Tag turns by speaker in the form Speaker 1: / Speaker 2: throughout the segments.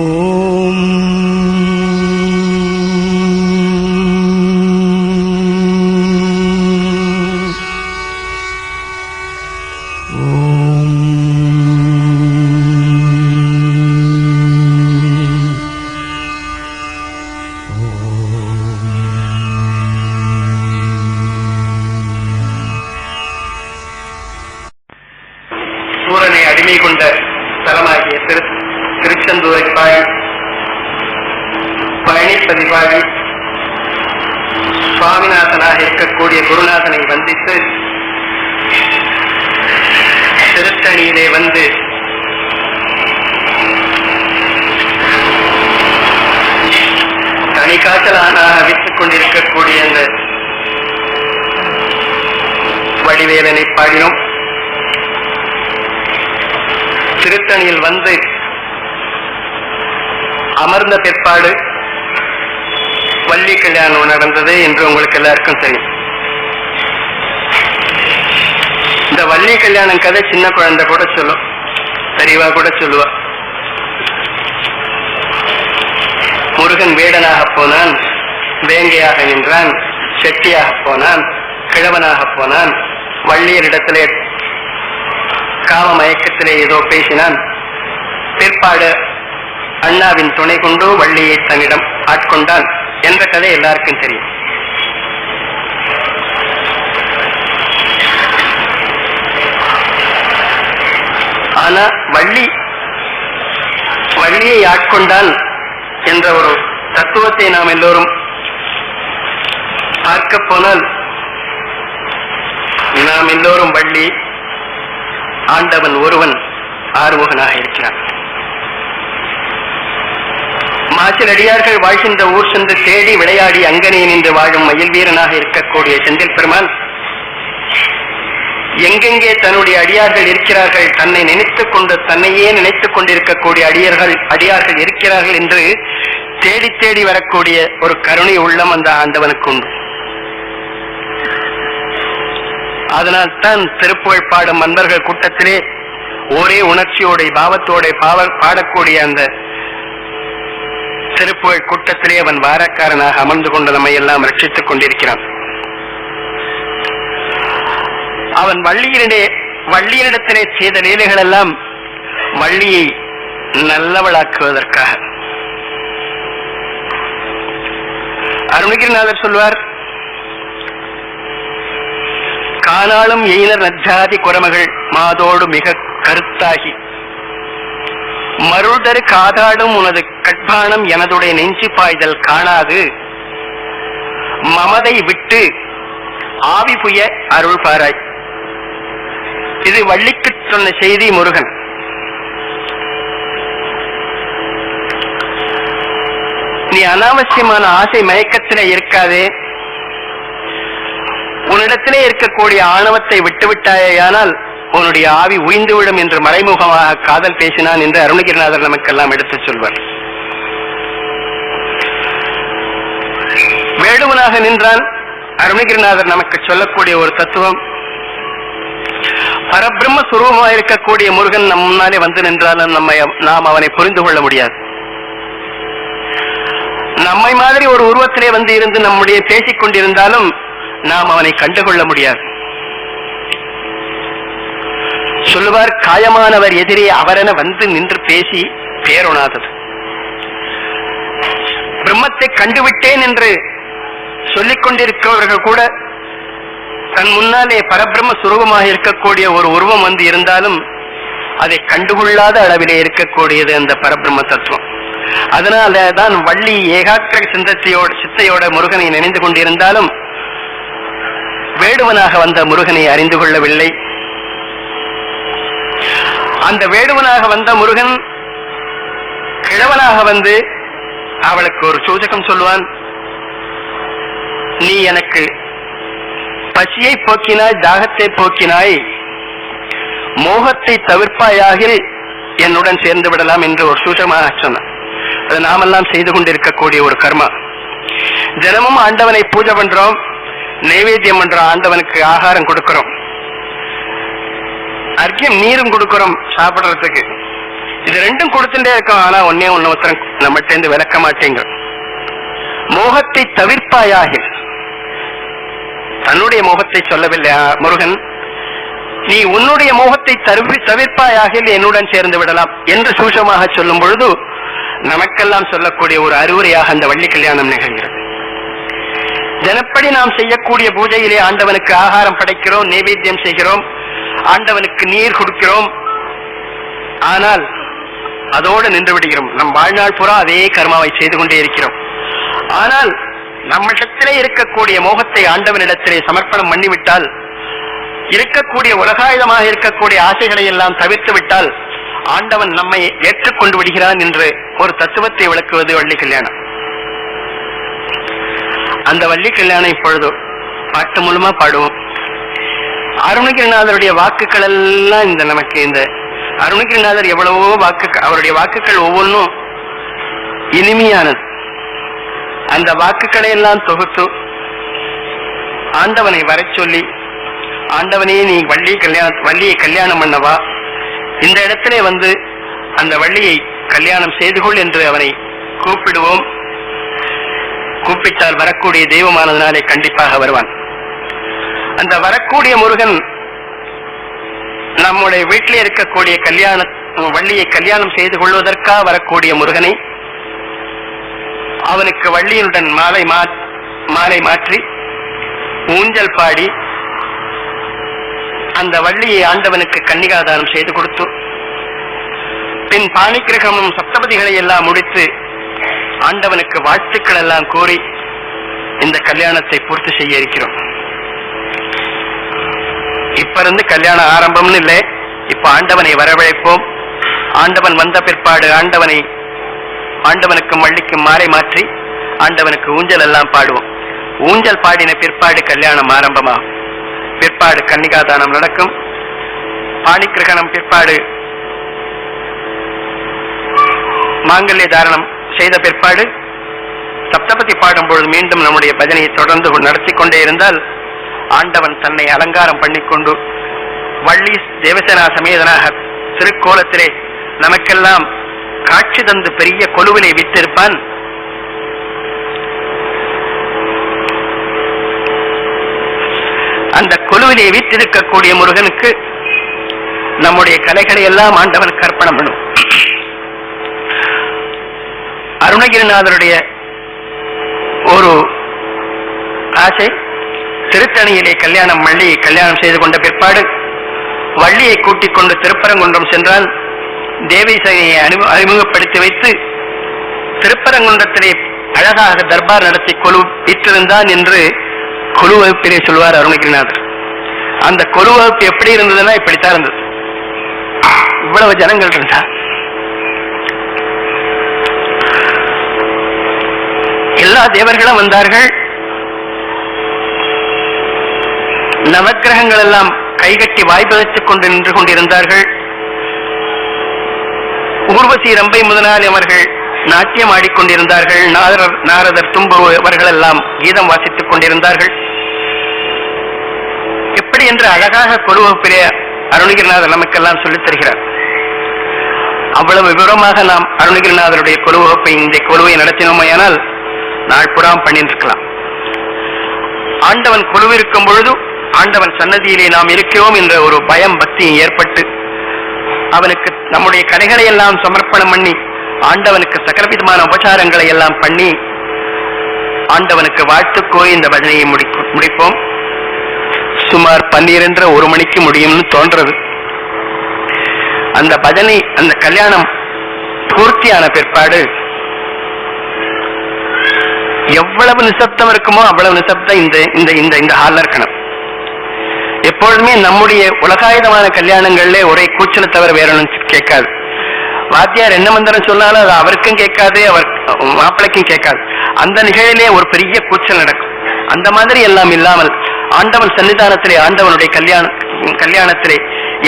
Speaker 1: Oh. சுவாமிநாதனாக இருக்கக்கூடிய குருநாதனை வந்தித்து திருத்தணியிலே வந்து தனிக்காய்ச்சலானாக விற்றுக் கொண்டிருக்கக்கூடிய அந்த வடிவேலனை பாடினோம். திருத்தணியில் வந்து அமர்ந்த பிற்பாடு பள்ளி கல்யாணம் நடந்தது என்று உங்களுக்கு எல்லாருக்கும் தெரியும். இந்த வள்ளி கல்யாணம் கதை சின்ன குழந்தை கூட சொல்லும். பெரியவா கூட சொல்லுவா. முருகன் வேடனாக போனான் வேங்கையாக நின்றான் செட்டியாக போனான் கிழவனாக போனான் வள்ளியரிடத்திலே காம மயக்கத்திலே ஏதோ பேசினான். பிற்பாடு அண்ணாவின் துணை கொண்டு வள்ளியை தன்னிடம் ஆட்கொண்டான். என்ற கதை எல்லாருக்கும் தெரியும். ஆனா வள்ளி வள்ளியை ஆட்கொண்டான் என்ற ஒரு தத்துவத்தை நாம் எல்லோரும் பார்க்க போனால் நாம் எல்லோரும் வள்ளி ஆண்டவன் ஒருவன் ஆர்வகனாக இருக்கிறான். மாசில் அடியார்கள் வாழ்கின்ற ஊர் சென்று தேடி விளையாடி அங்கனே நின்று வாழும் மயில் வீரனாக இருக்கக்கூடிய செந்தில் பெருமான். எங்கெங்கே தன்னுடைய அடியார்கள் இருக்கிறார்கள் தன்னை நினைத்துக் கொண்டு தன்னையே நினைத்துக் கொண்டிருக்கக்கூடிய அடியார்கள் அடியார்கள் இருக்கிறார்கள் என்று தேடி தேடி வரக்கூடிய ஒரு கருணை உள்ளம் அந்த ஆண்டவனுக்கு உண்டு. அதனால் தான் திருப்புகழ் பாடும் அன்பர்கள் கூட்டத்திலே ஒரே உணர்ச்சியோட பாவத்தோட பாவ பாடக்கூடிய அந்த திருப்புகழ் கூட்டத்திலே அவன் வாரக்காரனாக அமர்ந்து கொண்டு நம்மை எல்லாம் ரட்சித்துக் கொண்டிருக்கிறான். அவன் வள்ளியினிடே வள்ளியனிடத்திலே செய்த லீலைகள் எல்லாம் வள்ளியை நல்லவளாக்குவதற்காக. அருணகிரிநாதர் சொல்வார் காணாலும் எயினர் நஜாதி குரமகள் மாதோடு மிக கருத்தாகி மருள்தரு காதாடும் உனது கட்பானம் எனதுடைய நெஞ்சு பாய்தல் காணாது. மமதை விட்டு ஆவி புய அருள் பாராய். இது வள்ளிக்கு சொன்ன செய்தி முருகன். நீ அனாவசியமான ஆசை மயக்கத்தில இருக்காதே. உன்னிடத்திலே இருக்கக்கூடிய ஆணவத்தை விட்டுவிட்டாயானால் உன்னுடைய ஆவி உயிந்துவிடும் என்று மறைமுகமாக காதல் பேசினான் என்று அருணகிரிநாதர் நமக்கெல்லாம் எடுத்துச் சொல்வார். வேடுவனாக நின்றான் அருணகிரிநாதர் நமக்கு சொல்லக்கூடிய ஒரு தத்துவம். பரபிரம்ம சுரூபமாக இருக்கக்கூடிய முருகன் நம் முன்னாலே வந்து நின்றாலும் நம்மை நாம் அவனை புரிந்து கொள்ள முடியாது. நம்மை மாதிரி ஒரு உருவத்திலே வந்து இருந்து நம்முடைய பேசிக் கொண்டிருந்தாலும் நாம் அவனை கண்டுகொள்ள முடியாது. சொல்லுவார் காயமானவர் எதிரே அவரென வந்து நின்று பேசி பேருணாதது பிரம்மத்தை கண்டுவிட்டேன் என்று சொல்லிக் கொண்டிருக்கிறவர்கள் கூட தன் முன்னாலே பரபிரம்ம சுரூபமாக இருக்கக்கூடிய ஒரு உருவம் வந்து இருந்தாலும் அதை கண்டுகொள்ளாத அளவிலே இருக்கக்கூடியது அந்த பரபிரம்ம தத்துவம். அதனால தான் வள்ளி ஏகாக்கிர சிந்தத்தையோட சித்தையோட முருகனை நினைந்து கொண்டிருந்தாலும் வேடுவனாக வந்த முருகனை அறிந்து கொள்ளவில்லை. அந்த வேடுவனாக வந்த முருகன் கிழவனாக வந்து அவளுக்கு ஒரு சூச்சகம் சொல்லுவான். நீ எனக்கு பசியை போக்கினாய் தாகத்தை போக்கினாய். மோகத்தை தவிர்ப்பாயாகில் என்னுடன் சேர்ந்து விடலாம் என்று ஒரு சூச்சகமாக சொன்னான். அது நாமெல்லாம் செய்து கொண்டிருக்கக்கூடிய ஒரு கர்மா. தினமும் ஆண்டவனை பூஜை பண்றோம் நைவேத்தியம் பண்றோம் ஆண்டவனுக்கு ஆகாரம் கொடுக்கிறோம். அர்க்கியம் நீரும் கொடுக்கிறோம் சாப்பிடுறதுக்கு. இது ரெண்டும் கொடுத்துட்டே இருக்கோம் ஆனா ஒன்னே ஒண்ணு ஒருத்தரம் நம்மகிட்ட இருந்து விளக்க மாட்டேங்க மோகத்தை தவிர்ப்பாயாக. தன்னுடைய மோகத்தை சொல்லவில்லை முருகன்? நீ உன்னுடைய மோகத்தை தவிர்ப்பாயாக என்னுடன் சேர்ந்து விடலாம் என்று சூஷமாக சொல்லும் பொழுது நமக்கெல்லாம் சொல்லக்கூடிய ஒரு அறிவுரையாக அந்த வள்ளி கல்யாணம் நிகழ்கிறது. தினப்படி நாம் செய்யக்கூடிய பூஜையிலே ஆண்டவனுக்கு ஆகாரம் படைக்கிறோம் நைவேத்தியம் செய்கிறோம். ஆண்டவனுக்கு நீர் கொடுக்கிறோம். ஆனால் அதோடு நின்று விடுகிறோம். நம் வாழ்நாள் புறா அதே கர்மாவை செய்து கொண்டே இருக்கிறோம். ஆனால் நம்மிடத்திலே இருக்கக்கூடிய மோகத்தை ஆண்டவனிடத்திலே சமர்ப்பணம் பண்ணிவிட்டால் இருக்கக்கூடிய உலகாயுதமாக இருக்கக்கூடிய ஆசைகளை எல்லாம் தவிர்த்து விட்டால் ஆண்டவன் நம்மை ஏற்றுக்கொண்டு விடுகிறான் என்று ஒரு தத்துவத்தை விளக்குவது வள்ளி கல்யாணம். அந்த வள்ளி கல்யாணம் இப்பொழுது பாட்டு மூலமா பாடுவோம். அருணகிரிநாதருடைய வாக்குகள் எல்லாம் இந்த நமக்கு இந்த அருணகிரிநாதர் எவ்வளவோ வாக்கு அவருடைய வாக்குகள் ஒவ்வொன்றும் இனிமையானது. அந்த வாக்குகளை எல்லாம் தொகுத்து ஆண்டவனை வரச் சொல்லி ஆண்டவனே நீ வள்ளி கல்யாண வள்ளியை கல்யாணம் பண்ணவா? இந்த இடத்திலே வந்து அந்த வள்ளியை கல்யாணம் செய்து கொள் என்று அவனை கூப்பிடுவோம். கூப்பிட்டால் வரக்கூடிய தெய்வமானதுனாலே கண்டிப்பாக வருவான். அந்த வரக்கூடிய முருகன் நம்முடைய வீட்டிலே இருக்கக்கூடிய கல்யாண வள்ளியை கல்யாணம் செய்து கொள்வதற்காக வரக்கூடிய முருகனை அவனுக்கு வள்ளியனுடன் மாலை மா மாலை மாற்றி ஊஞ்சல் பாடி அந்த வள்ளியை ஆண்டவனுக்கு கன்னிகாதானம் செய்து கொடுத்து பின் பாணிக்கிரகமும் சப்தபதிகளை எல்லாம் முடித்து ஆண்டவனுக்கு வாழ்த்துக்கள் எல்லாம் கூறி இந்த கல்யாணத்தை பூர்த்தி செய்ய இருக்கிறோம். இப்ப இருந்து கல்யாணம் ஆரம்பம்னு இல்லை. இப்ப ஆண்டவனை வரவழைப்போம். ஆண்டவன் வந்த பிற்பாடு ஆண்டவனை ஆண்டவனுக்கும் வள்ளிக்கும் மாலை மாற்றி ஆண்டவனுக்கு ஊஞ்சல் எல்லாம் பாடுவோம். ஊஞ்சல் பாடின பிற்பாடு கல்யாணம் ஆரம்பமாகும். பிற்பாடு கன்னிகாதானம் நடக்கும். பாணிக்கிரகணம் பிற்பாடு மாங்கல்ய தாரணம் செய்த பிற்பாடு சப்தபதி பாடும் பொழுது மீண்டும் நம்முடைய பஜனையை தொடர்ந்து நடத்தி கொண்டே இருந்தால் ஆண்டவன் தன்னை அலங்காரம் பண்ணிக்கொண்டு வள்ளி தேவசேனா சமேதனாக திருக்கோலத்திலே நமக்கெல்லாம் காட்சி தந்து பெரிய கொலுவிலை வித்திருப்பான். அந்த கொலுவிலே வீற்றிருக்கக்கூடிய முருகனுக்கு நம்முடைய கலைகளை எல்லாம் ஆண்டவன் கற்பனை பண்ணும். அருணகிரிநாதருடைய ஒரு ஆசை திருத்தணியிலே கல்யாணம் மல்லியை கல்யாணம் செய்து கொண்ட பிற்பாடு வள்ளியை கூட்டிக் கொண்டு திருப்பரங்குன்றம் சென்றால் தேவிசையை அறிமு- அறிமுகப்படுத்தி வைத்து திருப்பரங்குன்றத்திலே அழகாக தர்பார் நடத்தி கொலு விற்றிருந்தான் என்று கொலு வகுப்பிலே சொல்வார் அருணகிரிநாதர். அந்த கொலு வகுப்பு எப்படி இருந்ததுன்னா இப்படித்தான் இருந்தது. இவ்வளவு ஜனங்கள் இருந்தா எல்லா தேவர்களும் வந்தார்கள். நவக்கிரகங்கள் எல்லாம் கைகட்டி வாய்ப்பதத்துக் கொண்டு நின்று கொண்டிருந்தார்கள். ஊர்வசி ரம்பை முதலாளி அவர்கள் நாட்டியம் ஆடிக்கொண்டிருந்தார்கள் நாரர் நாரதர் தும்பு அவர்கள் எல்லாம் கீதம் வாசித்துக் கொண்டிருந்தார்கள். எப்படி என்று அழகாக கொருவப்பிலே அருணகிரிநாதர் நமக்கெல்லாம் சொல்லித் தருகிறார். அவ்வளவு விவரமாக நாம் அருணகிரிநாதருடைய கொலுவகுப்பை இந்த கொலுவை நடத்தினோமையானால் நாள் புறாம் பண்ணிருக்கலாம் ஆண்டவன் கொலுவிருக்கும் பொழுது ஆண்டவன் சன்னதியிலே நாம் இருக்கிறோம் என்ற ஒரு பயம் பக்தியும் ஏற்பட்டு அவனுக்கு நம்முடைய கடைகளை எல்லாம் சமர்ப்பணம் பண்ணி ஆண்டவனுக்கு சகலவிதமான உபச்சாரங்களை எல்லாம் பண்ணி ஆண்டவனுக்கு வாழ்த்து கோரி இந்த பஜனையை முடிப்போம். சுமார் பன்னிரண்டரை ஒரு மணிக்கு முடியும்னு தோன்றது. அந்த பஜனை அந்த கல்யாணம் பூர்த்தியான பிற்பாடு எவ்வளவு நிசப்தம் இருக்குமோ அவ்வளவு நிசப்தம் இந்த இந்த இந்த இந்த ஹால்ல இருக்கணும். எப்பொழுதுமே நம்முடைய உலகாயுதமான கல்யாணங்கள்ல ஒரே கூச்சலை தவிர வேற ஒன்றும் கேட்காது. வாத்தியார் என்ன மந்திரம் சொன்னாலும் அது அவருக்கும் கேட்காது அவர் மாப்பிளைக்கும் கேட்காது. அந்த நிகழ்விலே ஒரு பெரிய கூச்சல் நடக்கும். அந்த மாதிரி எல்லாம் இல்லாமல் ஆண்டவன் சன்னிதானத்திலே ஆண்டவனுடைய கல்யாணம் கல்யாணத்திலே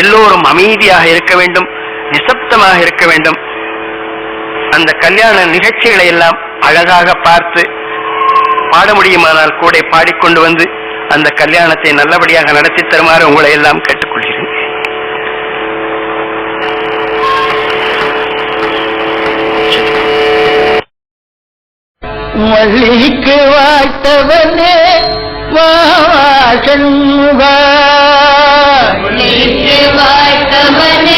Speaker 1: எல்லோரும் அமைதியாக இருக்க வேண்டும் நிசப்தமாக இருக்க வேண்டும். அந்த கல்யாண நிகழ்ச்சிகளை எல்லாம் அழகாக பார்த்து பாட முடியுமானால் கூட பாடிக்கொண்டு வந்து அந்த கல்யாணத்தை நல்லபடியாக நடத்தி தருமாறு உங்களை எல்லாம் கேட்டுக்கொள்கிறேன்.
Speaker 2: மல்லிக்கு வாழ்த்தவனே
Speaker 3: வாழ்த்தவனே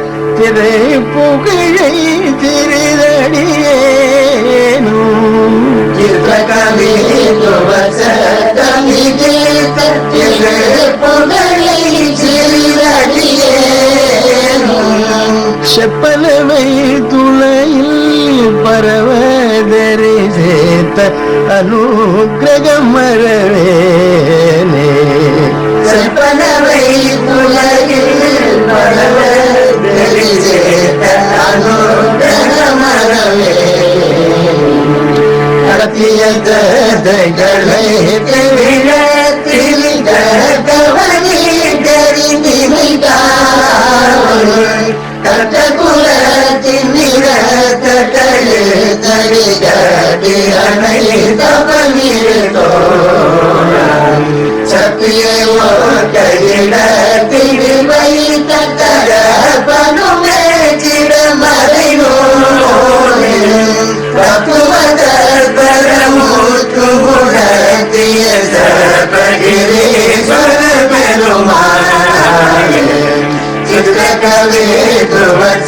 Speaker 4: இதை புகழை சிறிதடியேனும்
Speaker 5: செப்பலவை துளையில் பரவதரி சேத்த அனுகிரகம் மரவேனே
Speaker 4: செப்பலவை துளையில் பரவ
Speaker 5: நடத்திய ததைகளை
Speaker 4: திவிழ திரித கவனி தெரிந்திமைத்தாள் கட்ட குலத்தின் கட்டளே தரிகடி அணை தபனிருந்தோ the back